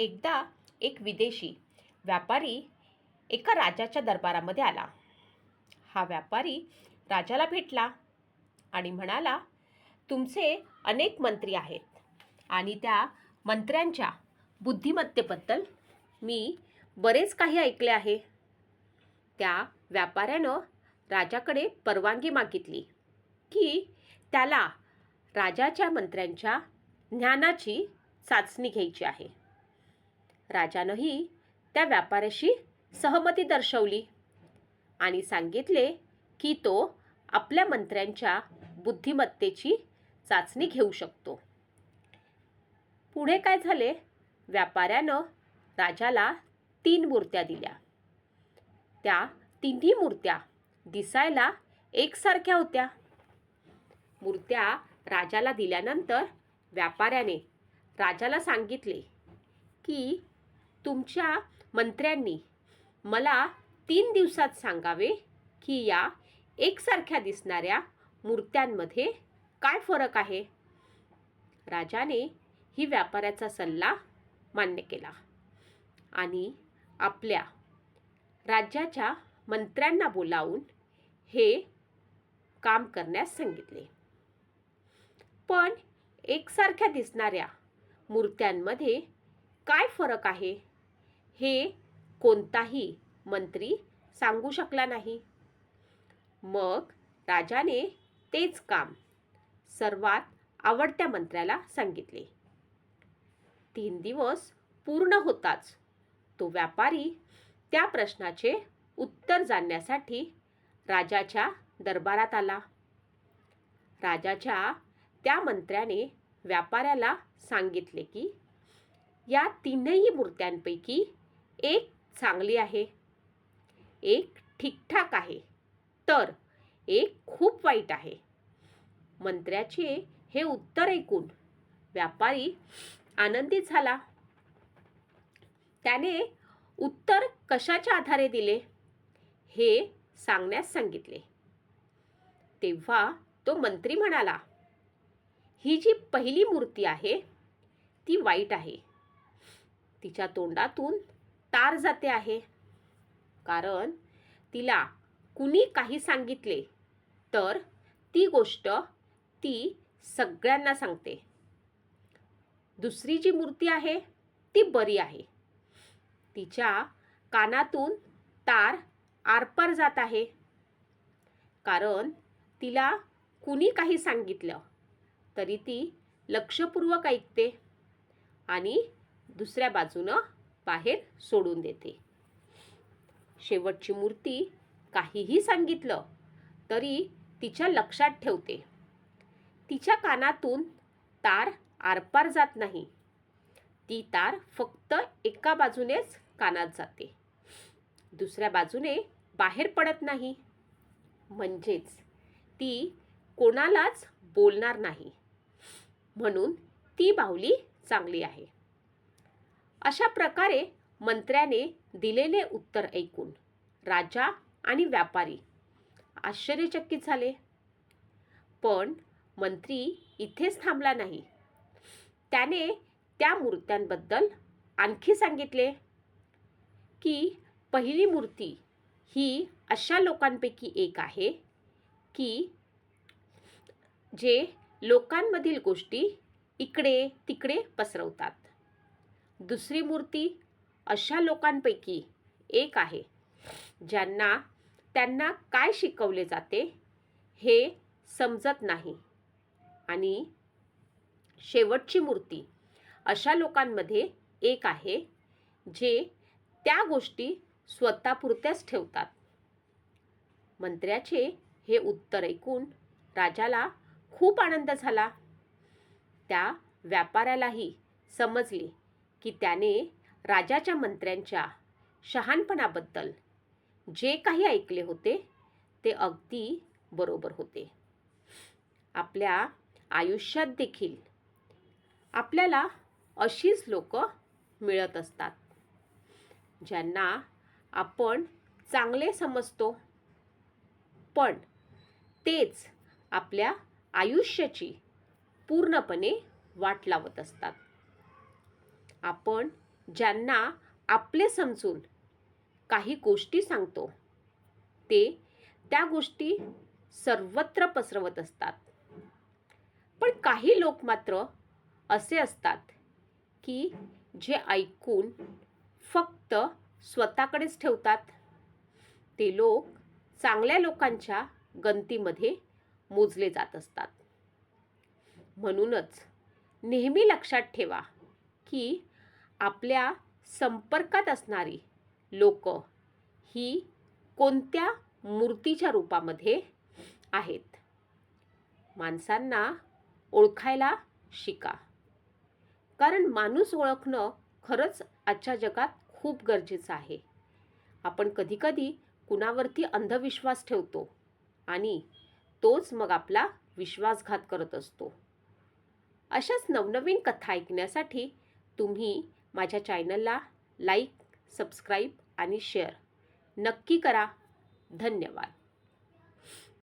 एकदा एक विदेशी व्यापारी एका राजाच्या दरबारामध्ये आला. हा व्यापारी राजाला भेटला आणि म्हणाला तुमचे अनेक मंत्री आहेत आणि त्या मंत्र्यांच्या बुद्धिमत्तेबद्दल मी बरेच काही ऐकले आहे. त्या व्यापाऱ्यानं राजाकडे परवानगी मागितली की त्याला राजाच्या मंत्र्यांच्या ज्ञानाची चाचणी घ्यायची आहे. राजानंही त्या व्यापाऱ्याशी सहमती दर्शवली आणि सांगितले की तो आपल्या मंत्र्यांच्या बुद्धिमत्तेची चाचणी घेऊ शकतो. पुढे काय झाले? व्यापाऱ्यानं राजाला तीन मूर्त्या दिल्या. त्या तिन्ही मूर्त्या दिसायला एकसारख्या होत्या. मूर्त्या राजाला दिल्यानंतर व्यापाऱ्याने राजाला सांगितले की तुमच्या मंत्र्यांनी मला तीन दिवसात सांगावे की या एकसारख्या दिसणाऱ्या मूर्त्यांमध्ये काय फरक आहे? राजाने ही व्यापाऱ्याचा सल्ला मान्य केला आणि आपल्या राज्याच्या मंत्र्यांना बोलावून हे काम करण्यास सांगितले. पण एकसारख्या दिसणाऱ्या मूर्त्यांमध्ये काय फरक आहे? हे कोणताही मंत्री सांगू शकला नाही. मग राजाने तेच काम सर्वात आवडत्या मंत्र्याला सांगितले. तीन दिवस पूर्ण होताच. तो व्यापारी त्या प्रश्नाचे उत्तर जाणण्यासाठी राजाच्या दरबारात आला. राजाच्या त्या मंत्र्याने व्यापाऱ्याला सांगितले की या तीनही मूर्त्यांपैकी एक चांगली आहे. एक ठीकठाक आहे. तर एक खूप वाईट आहे. मंत्र्याचे हे उत्तर ऐकून व्यापारी आनंदित झाला. त्याने उत्तर कशाच्या आधारे दिले? हे सांगण्यास सांगितले. तेव्हा तो मंत्री म्हणाला ही जी पहिली मूर्ती आहे ती वाईट आहे. तिच्या तोंडातून तार जाते आहे. कारण तिला कुणी काही सांगितले तर ती गोष्ट ती सगळ्यांना सांगते. दुसरी जी मूर्ती आहे ती बरी आहे. तिच्या कानातून तार आरपार जात आहे. कारण तिला कुणी काही सांगितलं तरी ती लक्षपूर्वक ऐकते. आणि दुसऱ्या बाजूनं बाहेर सोडून देते. शेवटची मूर्ती काहीही सांगितलं तरी तिच्या लक्षात ठेवते. तिच्या कानातून तार आरपार जात नाही. ती तार फक्त एका बाजूनेच कानात जाते. दुसऱ्या बाजूने बाहेर पडत नाही. म्हणजेच ती कोणालाच बोलणार नाही. म्हणून ती बाहुली चांगली आहे. अशा प्रकारे मंत्र्याने दिलेले उत्तर ऐकून राजा आणि व्यापारी आश्चर्यचकित झाले. पण मंत्री इथेच थांबला नाही. त्याने त्या मूर्त्यांबद्दल आणखी सांगितले की पहिली मूर्ती ही अशा लोकांपैकी एक आहे की जे लोकांमधील गोष्टी इकडे तिकडे पसरवतात. दुसरी मूर्ती अशा लोकांपैकी एक आहे ज्यांना त्यांना काय शिकवले जाते हे समजत नाही. आणि शेवटची मूर्ती अशा लोकांमध्ये एक आहे जे त्या गोष्टी स्वतःपुरत्याच ठेवतात. मंत्र्याचे हे उत्तर ऐकून राजाला खूप आनंद झाला. त्या व्यापाऱ्यालाही समजले की त्याने राजाच्या मंत्र्यांच्या शहाणपणाबद्दल जे काही ऐकले होते ते अगदी बरोबर होते. आपल्या आयुष्यात देखील आपल्याला अशीच लोक मिळत असतात ज्यांना आपण चांगले समजतो पण तेच आपल्या आयुष्याची पूर्णपणे वाट लावत असतात. आपण ज्यांना आपले समजून काही गोष्टी सांगतो ते त्या गोष्टी सर्वत्र पसरवत असतात. पण काही लोक मात्र असे असतात की जे ऐकून फक्त स्वतःकडेच ठेवतात. ते लोक चांगल्या लोकांच्या गंतीमध्ये मोजले जात असतात. म्हणूनच नेहमी लक्षात ठेवा की आपल्या संपर्कात असणारी लोक ही कोणत्या मूर्तीच्या रूपामध्ये आहेत? माणसांना ओळखायला शिका. कारण माणूस ओळखणं खरंच आजच्या जगात खूप गरजेचं आहे. आपण कधीकधी कुणावरती अंधविश्वास ठेवतो आणि तोच मग आपला विश्वासघात करत असतो. अशाच नवनवीन कथा ऐकण्यासाठी तुम्ही माझ्या चॅनलला लाईक सबस्क्राईब आणि शेअर नक्की करा. धन्यवाद.